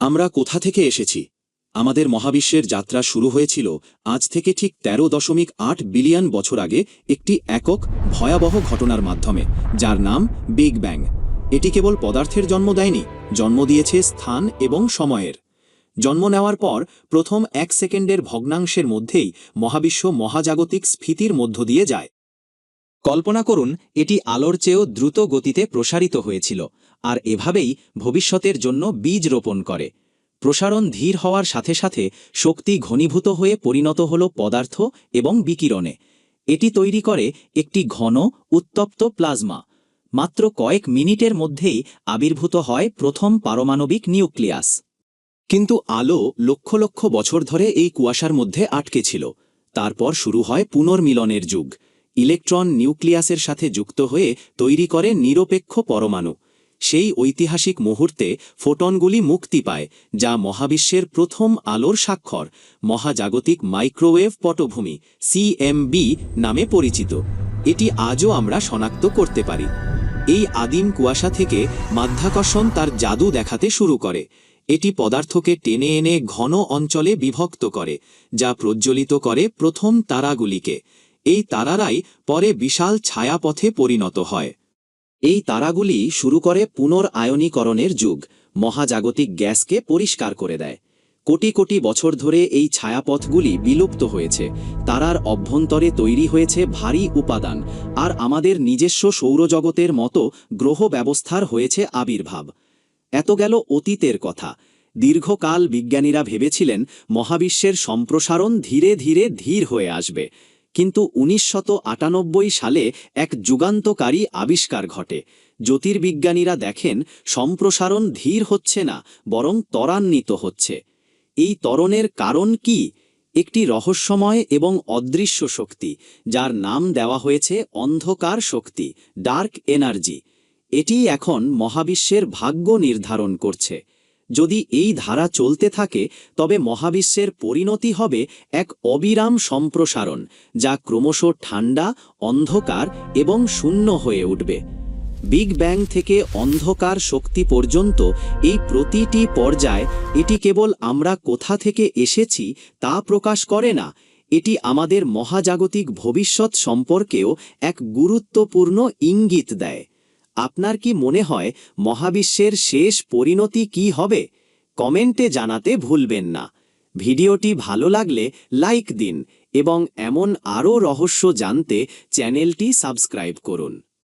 আমরা কোথা থেকে এসেছি? আমাদের মহাবিশ্বের যাত্রা শুরু হয়েছিল আজ থেকে ঠিক তেরো দশমিক আট বিলিয়ন বছর আগে একটি একক ভয়াবহ ঘটনার মাধ্যমে, যার নাম বিগ ব্যাং। এটি কেবল পদার্থের জন্ম দেয়নি, জন্ম দিয়েছে স্থান এবং সময়ের। জন্ম নেওয়ার পর প্রথম এক সেকেন্ডের ভগ্নাংশের মধ্যেই মহাবিশ্ব মহাজাগতিক স্ফীতির মধ্য দিয়ে যায়। কল্পনা করুন, এটি আলোর চেয়েও দ্রুত গতিতে প্রসারিত হয়েছিল, আর এভাবেই ভবিষ্যতের জন্য বীজ রোপণ করে। প্রসারণ ধীর হওয়ার সাথে সাথে শক্তি ঘনীভূত হয়ে পরিণত হল পদার্থ এবং বিকিরণে। এটি তৈরি করে একটি ঘন, উত্তপ্ত প্লাজমা। মাত্র কয়েক মিনিটের মধ্যেই আবির্ভূত হয় প্রথম পারমাণবিক নিউক্লিয়াস। কিন্তু আলো লক্ষ লক্ষ বছর ধরে এই কুয়াশার মধ্যে আটকে ছিল। তারপর শুরু হয় পুনর্মিলনের যুগ। ইলেকট্রন নিউক্লিয়াসের সাথে যুক্ত হয়ে তৈরি করে নিরপেক্ষ পরমাণু। সেই ঐতিহাসিক মুহূর্তে ফোটনগুলি মুক্তি পায়, যা মহাবিশ্বের প্রথম আলোর স্বাক্ষর, মহাজাগতিক মাইক্রোওয়েভ পটভূমি সিএমবি নামে পরিচিত। এটি আজও আমরা শনাক্ত করতে পারি। এই আদিম কুয়াশা থেকে মাধ্যাকর্ষণ তার জাদু দেখাতে শুরু করে। এটি পদার্থকে টেনে এনে ঘন অঞ্চলে বিভক্ত করে, যা প্রজ্বলিত করে প্রথম তারাগুলিকে। এই তারারাই পরে বিশাল ছায়াপথে পরিণত হয়। এই তারাগুলি শুরু করে পুনর্আয়নীকরণের যুগ, মহাজাগতিক গ্যাসকে পরিষ্কার করে দেয়। কোটি কোটি বছর ধরে এই ছায়াপথগুলি বিলুপ্ত হয়েছে, তারার অভ্যন্তরে তৈরি হয়েছে ভারী উপাদান, আর আমাদের নিজস্ব সৌরজগতের মতো গ্রহ ব্যবস্থার হয়েছে আবির্ভাব। এত গেল অতীতের কথা। দীর্ঘকাল বিজ্ঞানীরা ভেবেছিলেন, মহাবিশ্বের সম্প্রসারণ ধীরে ধীরে ধীর হয়ে আসবে। কিন্তু উনিশশত সালে এক যুগান্তকারী আবিষ্কার ঘটে। জ্যোতির্বিজ্ঞানীরা দেখেন, সম্প্রসারণ ধীর হচ্ছে না, বরং ত্বরান্বিত হচ্ছে। এই ত্বরণের কারণ কি? একটি রহস্যময় এবং অদৃশ্য শক্তি, যার নাম দেওয়া হয়েছে অন্ধকার শক্তি, ডার্ক এনার্জি। এটি এখন মহাবিশ্বের ভাগ্য নির্ধারণ করছে। যদি এই ধারা চলতে থাকে, তবে মহাবিশ্বের পরিণতি হবে এক অবিরাম সম্প্রসারণ, যা ক্রমশ ঠান্ডা অন্ধকার এবং শূন্য হয়ে উঠবে। বিগ ব্যাং থেকে অন্ধকার শক্তি পর্যন্ত এই প্রতিটি পর্যায়, এটি কেবল আমরা কোথা থেকে এসেছি তা প্রকাশ করে না, এটি আমাদের মহাজাগতিক ভবিষ্যৎ সম্পর্কেও এক গুরুত্বপূর্ণ ইঙ্গিত দেয়। আপনার কি মনে হয় মহাবিশ্বের শেষ পরিণতি কি হবে? কমেন্টে জানাতে ভুলবেন না। ভিডিওটি ভালো লাগলে লাইক দিন এবং এমন আরও রহস্য জানতে চ্যানেলটি সাবস্ক্রাইব করুন।